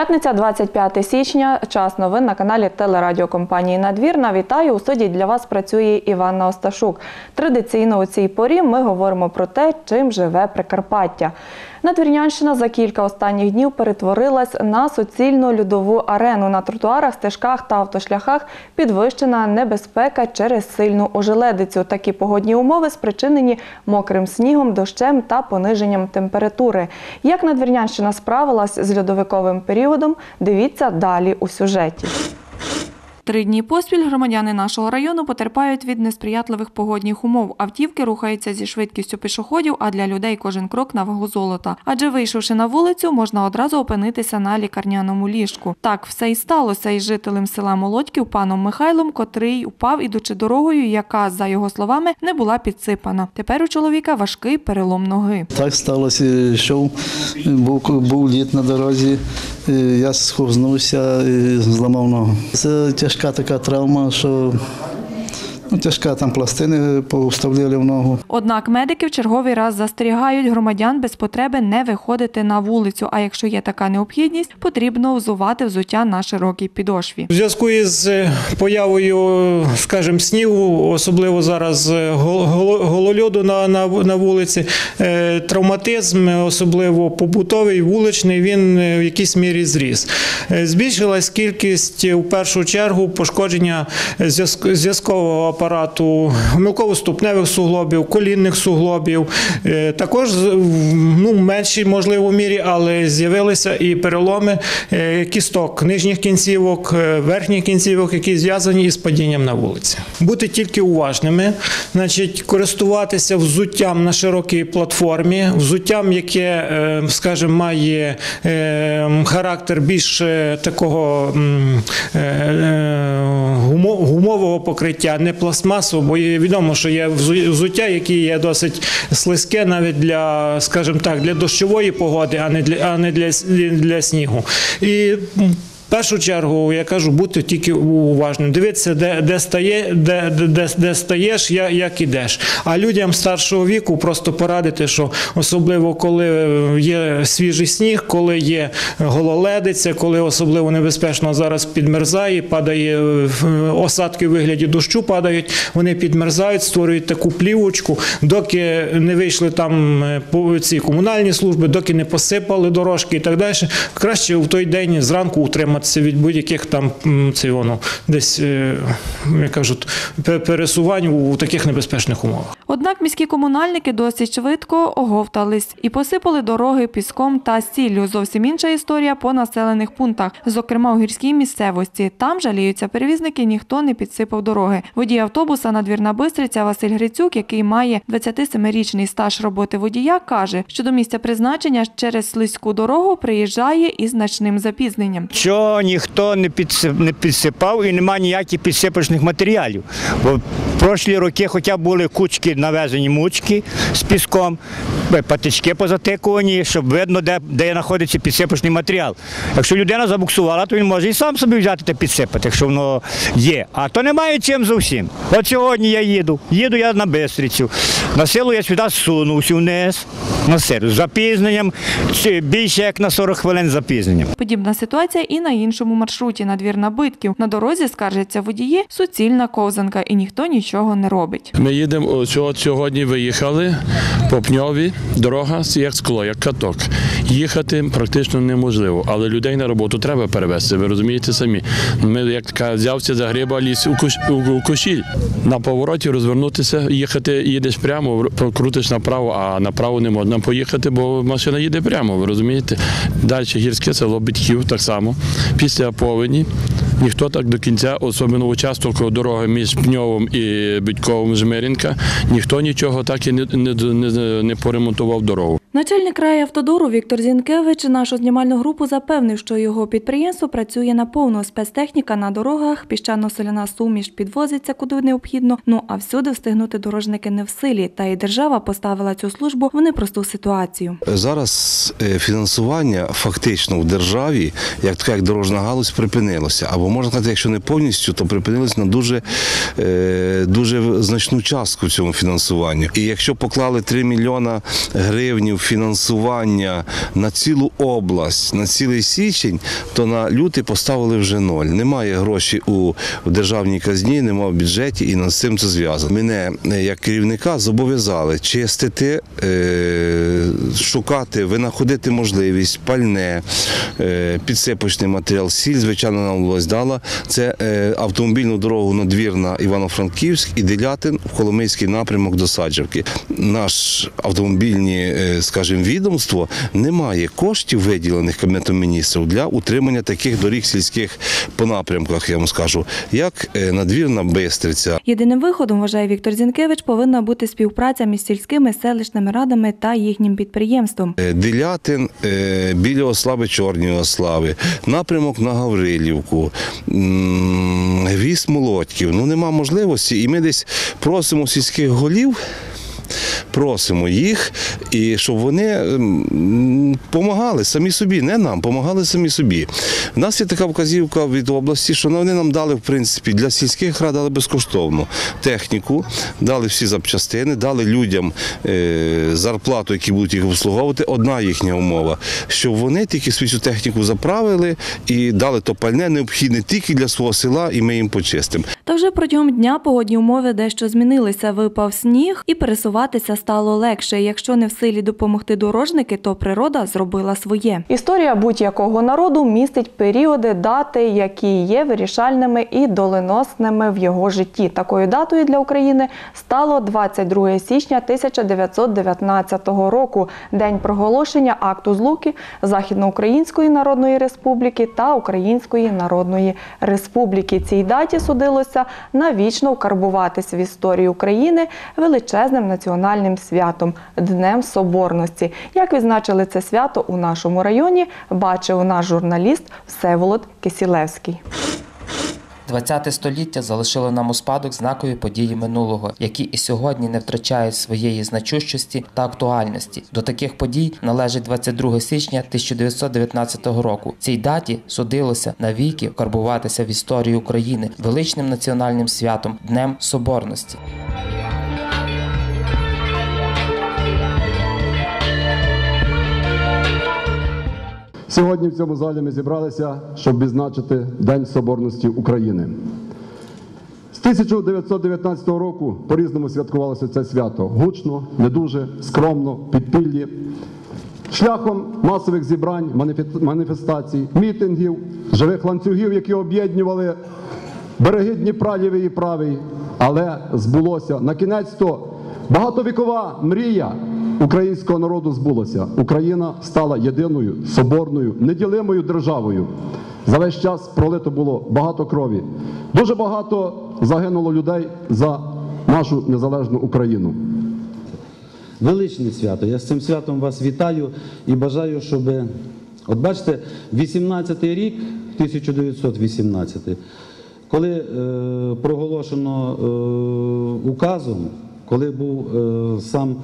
П'ятниця, 25 січня. Час новин на каналі телерадіокомпанії Надвірна. Вітаю. У студії для вас працює Іванна Осташук. Традиційно у цій порі ми говоримо про те, чим живе Прикарпаття. Надвірнянщина за кілька останніх днів перетворилась на суцільну льодову арену. На тротуарах, стежках та автошляхах підвищена небезпека через сильну ожеледицю. Такі погодні умови спричинені мокрим снігом, дощем та пониженням температури. Як Надвірнянщина справилась з льодовиковим періодом, дивіться далі у сюжеті. Три дні поспіль громадяни нашого району потерпають від несприятливих погодних умов. Автівки рухаються зі швидкістю пішоходів, а для людей кожен крок на вагу золота. Адже вийшовши на вулицю, можна одразу опинитися на лікарняному ліжку. Так все і сталося із жителем села Молодьків паном Михайлом, котрий упав, ідучи дорогою, яка, за його словами, не була підсипана. Тепер у чоловіка важкий перелом ноги. Так сталося, йшов, був, був лід на дорозі, я схознувся і зламав ногу. Це тяжка така травма, що ну, тяжка там пластини повставляли в ногу. Однак медики в черговий раз застерігають громадян без потреби не виходити на вулицю. А якщо є така необхідність, потрібно взувати взуття на широкій підошві. У зв'язку із е, появою, скажімо, снігу, особливо зараз е, гол- гол- голольоду на, на, на вулиці, е, травматизм, особливо побутовий, вуличний, він в якійсь мірі зріс. Збільшилась кількість в першу чергу пошкодження зв'язк- зв'язкового апарату, мілково-ступневих суглобів, колінних суглобів. Е, Також ну, в меншій, можливо, мірі, але з'явилися і переломи е, кісток нижніх кінцівок, е, верхніх кінцівок, які зв'язані із падінням на вулиці. Бути тільки уважними, значить, користуватися взуттям на широкій платформі, взуттям, яке, скажімо, має характер більш такого гумового покриття, не пластмасового, бо відомо, що є взу- взуття, які є досить слизьке навіть для, скажімо так, для дощової погоди, а не для, а не для, для снігу. І першу чергу я кажу, бути тільки уважним. Дивитися, де, де, стає, де, де, де, стаєш, як, як ідеш. А людям старшого віку просто порадити, що особливо коли є свіжий сніг, коли є гололедиця, коли особливо небезпечно зараз підмерзає, падає е, осадки в вигляді дощу, падають, вони підмерзають, створюють таку плівочку, доки не вийшли там е, по ці комунальні служби, доки не посипали дорожки і так далі. Краще в той день зранку утриматися від будь-яких там це воно десь, е, як кажуть, пересувань у таких небезпечних умовах. Однак міські комунальники досить швидко оговтались і посипали дороги піском та сіллю. Зовсім інша історія по населених пунктах, зокрема у гірській місцевості. Там жаліються перевізники, ніхто не підсипав дороги. Водій автобуса надвірна Бистриця Василь Грицюк, який має 27-річний стаж роботи водія, каже, що до місця призначення через слизьку дорогу приїжджає із значним запізненням. що ніхто не не підсипав і немає ніяких підсипочних матеріалів. Бо прошлі роки хоча були кучки навезені мучки з піском, е, патички позатикувані, щоб видно, де, де знаходиться підсипочний матеріал. Якщо людина забуксувала, то він може і сам собі взяти та підсипати, якщо воно є. А то немає чим зовсім. От сьогодні я їду, їду я на Бистрицю. На силу я сюди сунувся вниз, на силу, з запізненням, чи більше як на 40 хвилин з запізненням. Подібна ситуація і на іншому маршруті надвір набитків. На дорозі скаржаться водії, суцільна ковзанка, і ніхто нічого не робить. Ми їдемо о, цього- сьогодні. Виїхали по пньові. Дорога як скло, як каток. Їхати практично неможливо, але людей на роботу треба перевезти. Ви розумієте самі. Ми як взявся за гриба ліс у, кущіль. На повороті розвернутися, їхати, їдеш прямо, крутиш направо, а направо не можна поїхати, бо машина їде прямо. Ви розумієте? Далі гірське село Битьків так само. Після повені ніхто так до кінця, особливо участок дороги між Пньовом і Бідьковим Жмирінка, ніхто нічого так і не, не, не, не поремонтував дорогу. Начальник райавтодору Віктор Зінкевич нашу знімальну групу запевнив, що його підприємство працює наповну. Спецтехніка на дорогах, піщано-соляна суміш підвозиться куди необхідно. Ну а всюди встигнути дорожники не в силі. Та й держава поставила цю службу в непросту ситуацію. Зараз е, фінансування фактично в державі, як така як дорожна галузь, припинилося. Або можна сказати, якщо не повністю, то припинилось на дуже, е, дуже значну частку цьому фінансуванню. І якщо поклали 3 мільйона гривень фінансування на цілу область, на цілий січень, то на лютий поставили вже ноль. Немає грошей у державній казні, немає в бюджеті, і над цим це зв'язано. Мене е, як керівника зобов'язали чистити, е, шукати, винаходити можливість, пальне, е, підсипочний матеріал, сіль, звичайно, нам власть дала. Це автомобільну дорогу надвірна Івано-Франківськ і Делятин в Коломийський напрямок до Саджавки. Наш автомобільні, скажімо, відомство не має коштів, виділених Кабінетом міністрів для утримання таких доріг сільських по напрямках, я вам скажу, як е, надвірна Бистриця, Єдиним виходом, вважає Віктор Зінкевич, повинна бути співпраця між сільськими селищними радами та їхнім підприємством. Е, Делятин е, біля Ослави Чорної Ослави, напрямок на Гаврилівку, м, Молодьків. Ну нема можливості, і ми десь просимо сільських голів. Просимо їх, і щоб вони допомагали самі собі, не нам, допомагали самі собі. У нас є така вказівка від області, що вони нам дали, в принципі, для сільських рад дали безкоштовно техніку, дали всі запчастини, дали людям е, зарплату, які будуть їх обслуговувати. Одна їхня умова, щоб вони тільки свою техніку заправили і дали то пальне необхідне тільки для свого села, і ми їм почистимо. Та вже протягом дня погодні умови дещо змінилися. Випав сніг, і пересуватися стало легше. Якщо не в силі допомогти дорожники, то природа зробила своє. Історія будь-якого народу містить періоди, дати, які є вирішальними і доленосними в його житті. Такою датою для України стало 22 січня 1919 року, день проголошення акту злуки Західноукраїнської Народної Республіки та Української Народної Республіки. Цій даті судилося навічно вкарбуватись в історію України величезним національним святом Днем Соборності. Як відзначили це свято у нашому районі, бачив наш журналіст Всеволод Кисілевський. 20 століття залишило нам у спадок знакові події минулого, які і сьогодні не втрачають своєї значущості та актуальності. До таких подій належить 22 січня 1919 року. Цій даті судилося навіки вкарбуватися в історію України величним національним святом Днем Соборності. Сьогодні в цьому залі ми зібралися, щоб відзначити День Соборності України. З 1919 року по-різному святкувалося це свято гучно, не дуже, скромно, підпіллі. Шляхом масових зібрань, маніфестацій, мітингів, живих ланцюгів, які об'єднували береги Дніпра лівий і правий, але збулося на кінець то багатовікова мрія українського народу збулася. Україна стала єдиною, соборною, неділимою державою. За весь час пролито було багато крові. Дуже багато загинуло людей за нашу незалежну Україну. Величне свято. Я з цим святом вас вітаю і бажаю, щоб. От бачите, 18-й рік, 1918, коли е, проголошено е, указом, коли був е, сам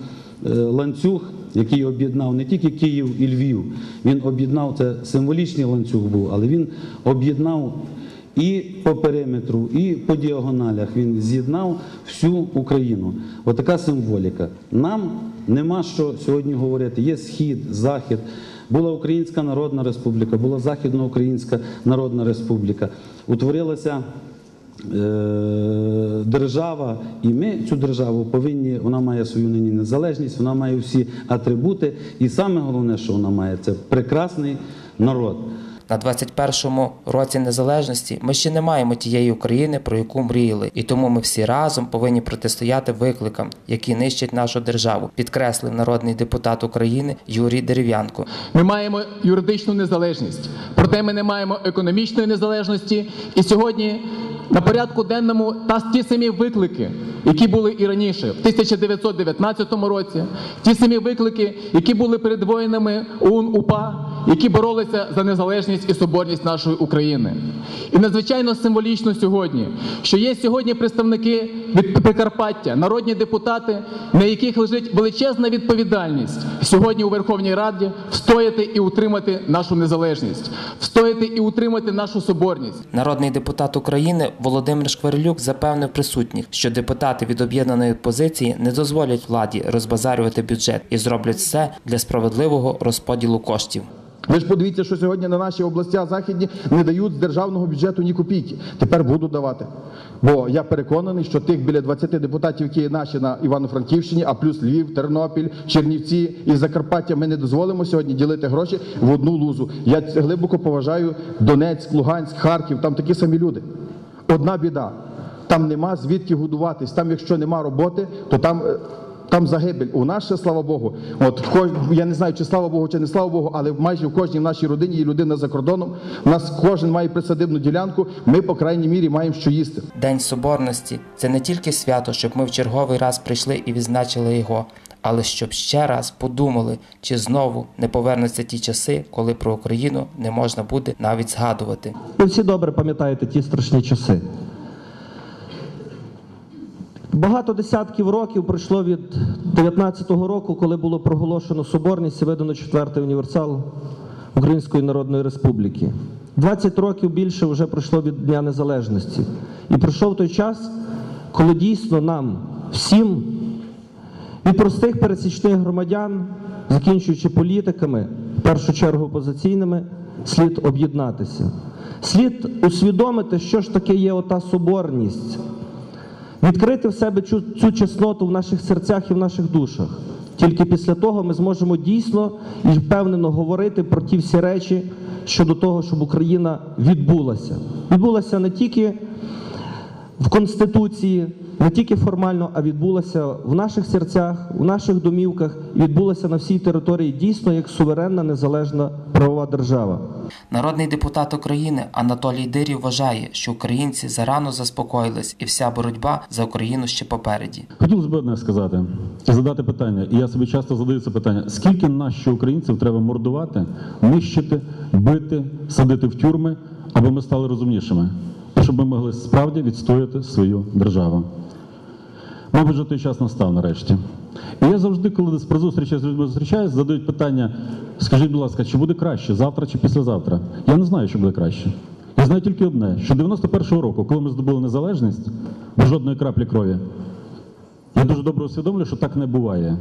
е, ланцюг, який об'єднав не тільки Київ і Львів, він об'єднав це символічний ланцюг був, але він об'єднав і по периметру, і по діагоналях він з'єднав всю Україну. Отака символіка. Нам нема що сьогодні говорити. Є схід, захід. Була Українська Народна Республіка, була Західноукраїнська Народна Республіка. Утворилася держава, і ми цю державу повинні, вона має свою нині незалежність, вона має всі атрибути. І саме головне, що вона має, це прекрасний народ. На 21-му році незалежності ми ще не маємо тієї України, про яку мріяли, і тому ми всі разом повинні протистояти викликам, які нищать нашу державу, підкреслив народний депутат України Юрій Дерев'янко. Ми маємо юридичну незалежність, проте ми не маємо економічної незалежності. І сьогодні на порядку денному та ті самі виклики, які були і раніше, в 1919 році, ті самі виклики, які були перед воїнами ОУН УПА, які боролися за незалежність і соборність нашої України. І надзвичайно символічно сьогодні, що є сьогодні представники від Прикарпаття, народні депутати, на яких лежить величезна відповідальність сьогодні у Верховній Раді встояти і утримати нашу незалежність, встояти і утримати нашу соборність. Народний депутат України Володимир Шкварилюк запевнив присутніх, що депутати від об'єднаної позиції не дозволять владі розбазарювати бюджет і зроблять все для справедливого розподілу коштів. Ви ж подивіться, що сьогодні на наші області західні не дають з державного бюджету ні копійки. Тепер будуть давати. Бо я переконаний, що тих біля 20 депутатів, які є наші на Івано-Франківщині, а плюс Львів, Тернопіль, Чернівці і Закарпаття, ми не дозволимо сьогодні ділити гроші в одну лузу. Я глибоко поважаю Донецьк, Луганськ, Харків, там такі самі люди. Одна біда. Там нема звідки годуватись. Там, якщо нема роботи, то там. Там загибель. У нас ще, слава Богу. От в кож... я не знаю, чи слава Богу, чи не слава Богу, але майже в кожній нашій родині є людина за кордоном. У нас кожен має присадибну ділянку. Ми, по крайній мірі, маємо що їсти. День Соборності це не тільки свято, щоб ми в черговий раз прийшли і відзначили його, але щоб ще раз подумали, чи знову не повернуться ті часи, коли про Україну не можна буде навіть згадувати. Ви всі добре пам'ятаєте ті страшні часи. Багато десятків років пройшло від 19-го року, коли було проголошено соборність і видано четвертий універсал Української Народної Республіки. 20 років більше вже пройшло від Дня Незалежності. І пройшов той час, коли дійсно нам всім, від простих пересічних громадян, закінчуючи політиками, в першу чергу опозиційними, слід об'єднатися. Слід усвідомити, що ж таке є ота соборність відкрити в себе цю, цю чесноту в наших серцях і в наших душах. Тільки після того ми зможемо дійсно і впевнено говорити про ті всі речі щодо того, щоб Україна відбулася. Відбулася не тільки в Конституції, не тільки формально, а відбулася в наших серцях, в наших домівках відбулася на всій території дійсно як суверенна незалежна правова держава. Народний депутат України Анатолій Дирів вважає, що українці зарано заспокоїлись, і вся боротьба за Україну ще попереді. Хотілося б одне сказати і задати питання, і я собі часто задаю це питання: скільки нас, що українців, треба мордувати, нищити, бити, садити в тюрми, аби ми стали розумнішими, щоб ми могли справді відстояти свою державу. Мабуть, той час настав нарешті. І я завжди, коли десь при зустрічі з людьми зустрічаюсь, задають питання: скажіть, будь ласка, чи буде краще завтра чи післязавтра? Я не знаю, що буде краще. Я знаю тільки одне: що 91-го року, коли ми здобули незалежність, жодної краплі крові, я дуже добре усвідомлюю, що так не буває.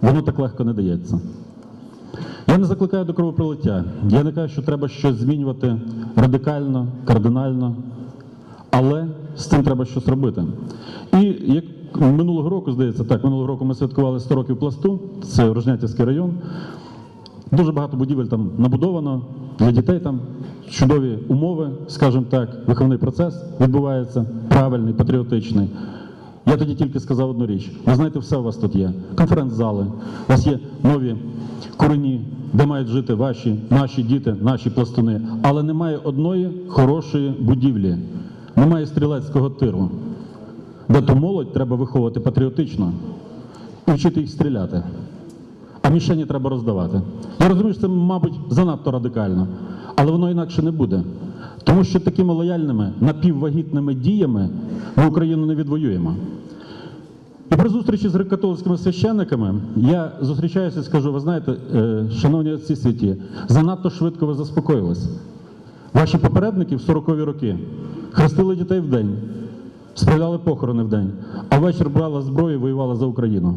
Воно так легко не дається. Я не закликаю до кровопролиття. Я не кажу, що треба щось змінювати радикально, кардинально, але з цим треба щось робити. І як минулого року, здається, так, минулого року ми святкували 100 років пласту, це Рожнятівський район. Дуже багато будівель там набудовано для дітей там чудові умови, скажімо так, виховний процес відбувається правильний, патріотичний. Я тоді тільки сказав одну річ. Ви знаєте, все у вас тут є. Конференц-зали, у вас є нові корені, де мають жити ваші, наші діти, наші пластуни. Але немає одної хорошої будівлі, немає стрілецького тиру, де ту молодь треба виховувати патріотично і вчити їх стріляти. А мішені треба роздавати. Я розумію, що це, мабуть, занадто радикально, але воно інакше не буде. Тому що такими лояльними, напіввагітними діями ми Україну не відвоюємо. І при зустрічі з греко-католицькими священниками я зустрічаюся і скажу: ви знаєте, е, шановні отці святі, занадто швидко ви заспокоїлись. Ваші попередники в 40-ві роки хрестили дітей в день, справляли похорони в день, а ввечері брали зброю і воювали за Україну.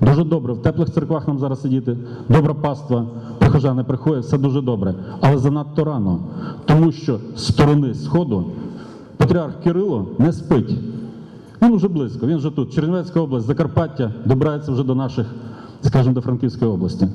Дуже добре, в теплих церквах нам зараз сидіти, добра паства, прихожани приходять, все дуже добре. Але занадто рано, тому що з сторони Сходу патріарх Кирило не спить. Він вже близько, він вже тут. Чернівецька область, Закарпаття добирається вже до наших, скажімо, до Франківської області.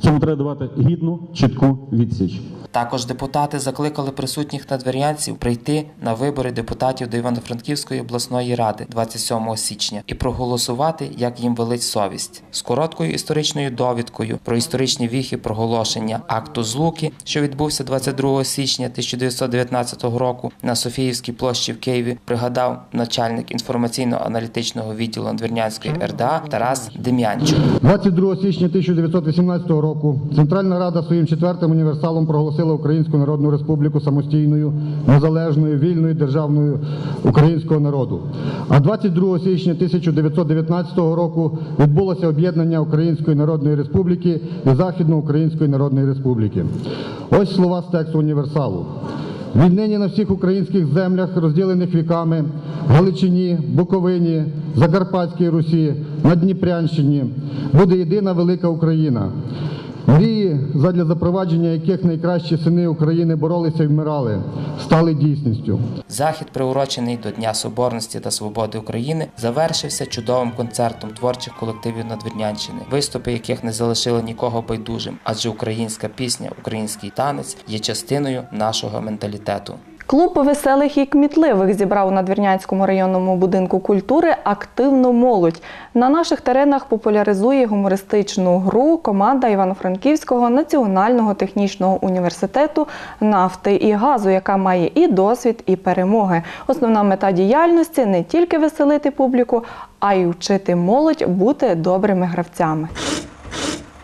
Цьому треба давати гідну, чітку відсіч. Також депутати закликали присутніх надвір'янців прийти на вибори депутатів до Івано-Франківської обласної ради 27 січня і проголосувати, як їм велить совість, з короткою історичною довідкою про історичні віхи проголошення акту злуки, що відбувся 22 січня 1919 року на Софіївській площі в Києві, пригадав начальник інформаційно-аналітичного відділу Надвірнянської РДА Тарас Дем'янчук. 22 січня 1918 року Центральна Рада своїм четвертим універсалом проголосила Українську Народну Республіку самостійною, незалежною, вільною державною українського народу. А 22 січня 1919 року відбулося об'єднання Української Народної Республіки і Західноукраїнської Народної Республіки. Ось слова з тексту універсалу. Віднині на всіх українських землях, розділених віками, Галичині, Буковині, Закарпатській Русі, на Дніпрянщині, буде єдина велика Україна. Мрії, задля запровадження яких найкращі сини України боролися і вмирали, стали дійсністю. Захід, приурочений до Дня Соборності та Свободи України, завершився чудовим концертом творчих колективів Надвірнянщини, виступи яких не залишили нікого байдужим, адже українська пісня, український танець є частиною нашого менталітету. Клуб веселих і кмітливих зібрав у Надвірнянському районному будинку культури активну молодь. На наших теренах популяризує гумористичну гру команда Івано-Франківського національного технічного університету нафти і газу, яка має і досвід, і перемоги. Основна мета діяльності не тільки веселити публіку, а й вчити молодь бути добрими гравцями.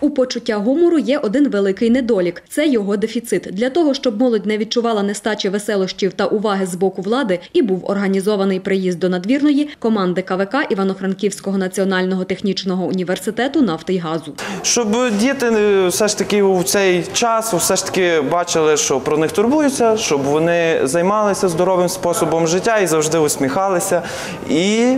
У почуття гумору є один великий недолік це його дефіцит. Для того щоб молодь не відчувала нестачі веселощів та уваги з боку влади, і був організований приїзд до надвірної команди КВК Івано-Франківського національного технічного університету нафти й газу. Щоб діти все ж таки у цей час все ж таки бачили, що про них турбуються, щоб вони займалися здоровим способом життя і завжди усміхалися і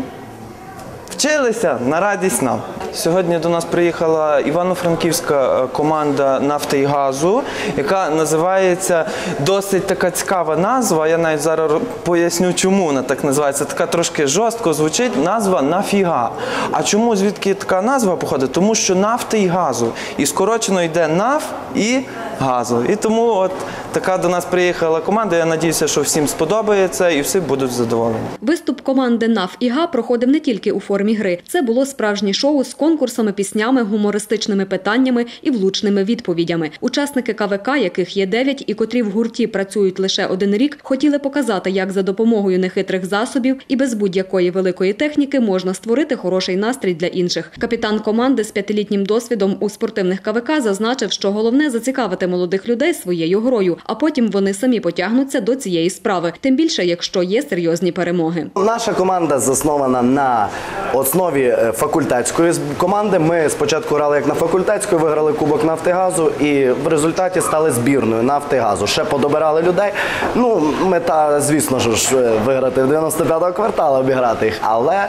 вчилися на радість нам. Сьогодні до нас приїхала івано-франківська е, команда нафти і газу, яка називається досить така цікава назва. Я навіть зараз поясню, чому вона так називається. Така трошки жорстко звучить назва нафіга. А чому звідки така назва походить? Тому що нафти і газу. І скорочено йде наф і газу. І тому от така до нас приїхала команда. Я надіюся, що всім сподобається і всі будуть задоволені. Виступ команди НАФ і ГА проходив не тільки у формі гри. Це було справжнє шоу з конкурсами, піснями, гумористичними питаннями і влучними відповідями. Учасники КВК, яких є дев'ять, і котрі в гурті працюють лише один рік, хотіли показати, як за допомогою нехитрих засобів і без будь-якої великої техніки можна створити хороший настрій для інших. Капітан команди з п'ятилітнім досвідом у спортивних КВК зазначив, що головне зацікавити молодих людей своєю грою, а потім вони самі потягнуться до цієї справи. Тим більше, якщо є серйозні перемоги. Наша команда заснована на основі е, факультетської команди. Ми спочатку грали як на факультетської, виграли Кубок Нафтигазу і в результаті стали збірною Нафтигазу. Ще подобирали людей. Ну, мета, звісно ж, е, виграти в 95-го кварталу, обіграти їх. Але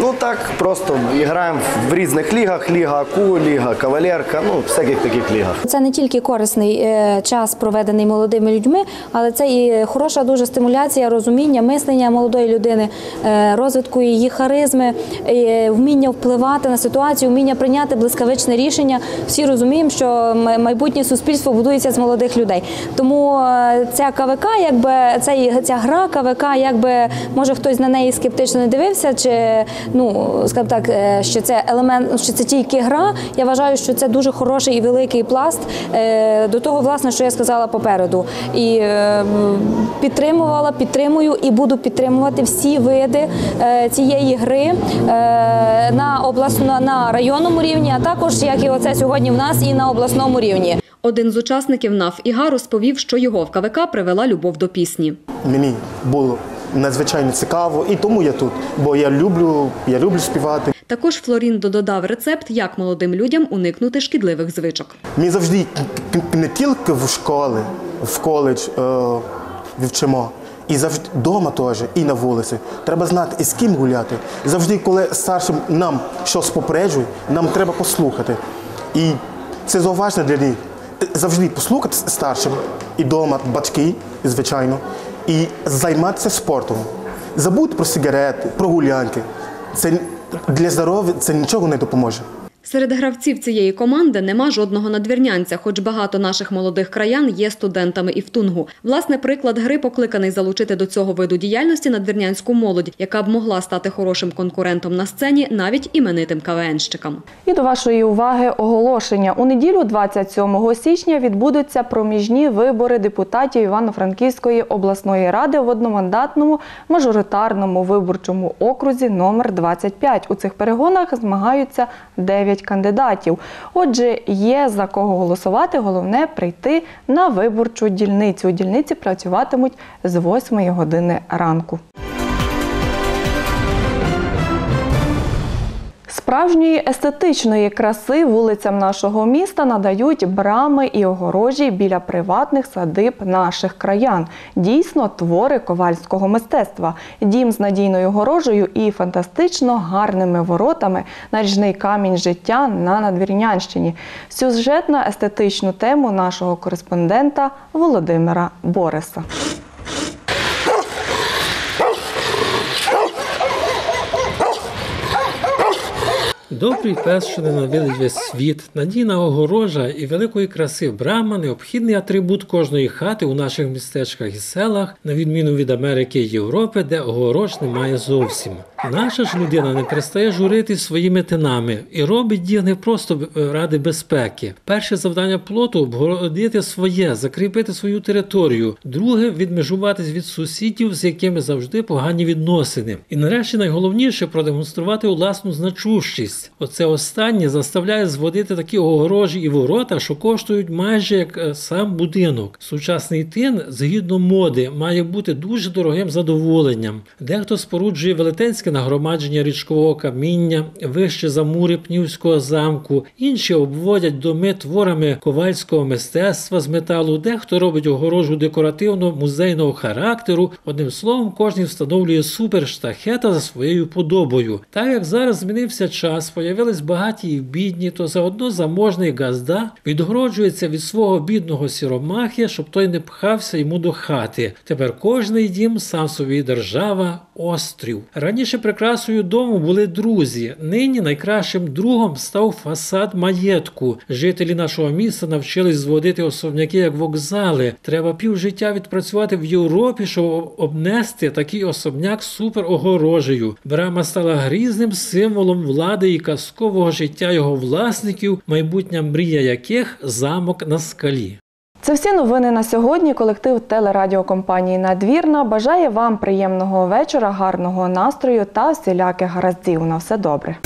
ну так просто граємо в різних лігах: Ліга АКУ, Ліга Кавалерка, ну всяких таких лігах. Це не тільки корисний е, час, проведений молодими людьми, але це і хороша дуже стимуляція розуміння, мислення молодої людини, е, розвитку її харизми, е, вміння впливати на ситуацію, вміння прийняти блискавичне рішення. Всі розуміємо, що майбутнє суспільство будується з молодих людей. Тому е, ця КВК, якби ця гра КВК, якби може хтось на неї скептично не дивився, чи ну скажімо так, що це елемент, що це тільки гра. Я вважаю, що це дуже хороший і великий пласт до того, власне, що я сказала попереду. І е, підтримувала, підтримую і буду підтримувати всі види е, цієї гри е, на обласно на районному рівні, а також як і оце сьогодні в нас, і на обласному рівні. Один з учасників НАФ ІГА розповів, що його в КВК привела любов до пісні. Мені було надзвичайно цікаво, і тому я тут, бо я люблю, я люблю співати. Також Флорін додав рецепт, як молодим людям уникнути шкідливих звичок. Ми завжди не тільки в школі, в коледж е, вивчимо, і завжди вдома теж, і на вулиці. Треба знати, і з ким гуляти. Завжди, коли старшим нам щось попереджує, нам треба послухати. І це зауваження для них. Завжди послухати старшим і вдома, батьки, звичайно, і займатися спортом. Забудь про сигарети, про гулянки. Це для здоров'я це нічого не допоможе. Серед гравців цієї команди нема жодного надвірнянця, хоч багато наших молодих краян є студентами і в тунгу. Власне, приклад гри покликаний залучити до цього виду діяльності надвірнянську молодь, яка б могла стати хорошим конкурентом на сцені навіть іменитим КВНщикам. І до вашої уваги оголошення. У неділю 27 січня відбудуться проміжні вибори депутатів Івано-Франківської обласної ради в одномандатному мажоритарному виборчому окрузі номер 25. У цих перегонах змагаються 9 кандидатів. Отже, є за кого голосувати. Головне прийти на виборчу дільницю. У дільниці працюватимуть з 8 години ранку. Справжньої естетичної краси вулицям нашого міста надають брами і огорожі біля приватних садиб наших краян. Дійсно, твори ковальського мистецтва. Дім з надійною огорожею і фантастично гарними воротами наріжний камінь життя на Надвірнянщині. Сюжет на естетичну тему нашого кореспондента Володимира Бориса. Добрий пес, що ненавидить весь світ, надійна огорожа і великої краси брама необхідний атрибут кожної хати у наших містечках і селах, на відміну від Америки і Європи, де огорож немає зовсім. Наша ж людина не перестає журити своїми тинами і робить їх не просто ради безпеки. Перше завдання плоту обгородити своє, закріпити свою територію. Друге відмежуватись від сусідів, з якими завжди погані відносини. І нарешті найголовніше продемонструвати власну значущість. Оце останнє заставляє зводити такі огорожі і ворота, що коштують майже як е, сам будинок. Сучасний тин, згідно моди, має бути дуже дорогим задоволенням. Дехто споруджує велетенське нагромадження річкового каміння, вище за мури Пнівського замку, інші обводять доми творами ковальського мистецтва з металу, дехто робить огорожу декоративно музейного характеру. Одним словом, кожен встановлює суперштахета за своєю подобою. Так як зараз змінився час, появились багаті і бідні, то заодно заможний газда відгороджується від свого бідного сіромахи, щоб той не пхався йому до хати. Тепер кожний дім сам собі держава, острів. Раніше прикрасою дому були друзі. Нині найкращим другом став фасад маєтку. Жителі нашого міста навчились зводити особняки як вокзали. Треба півжиття відпрацювати в Європі, щоб обнести такий особняк суперогорожею. Брама стала грізним символом влади і казкового життя його власників, майбутня мрія яких замок на скалі. Це всі новини на сьогодні. Колектив телерадіокомпанії Надвірна бажає вам приємного вечора, гарного настрою та всіляких гараздів. На все добре.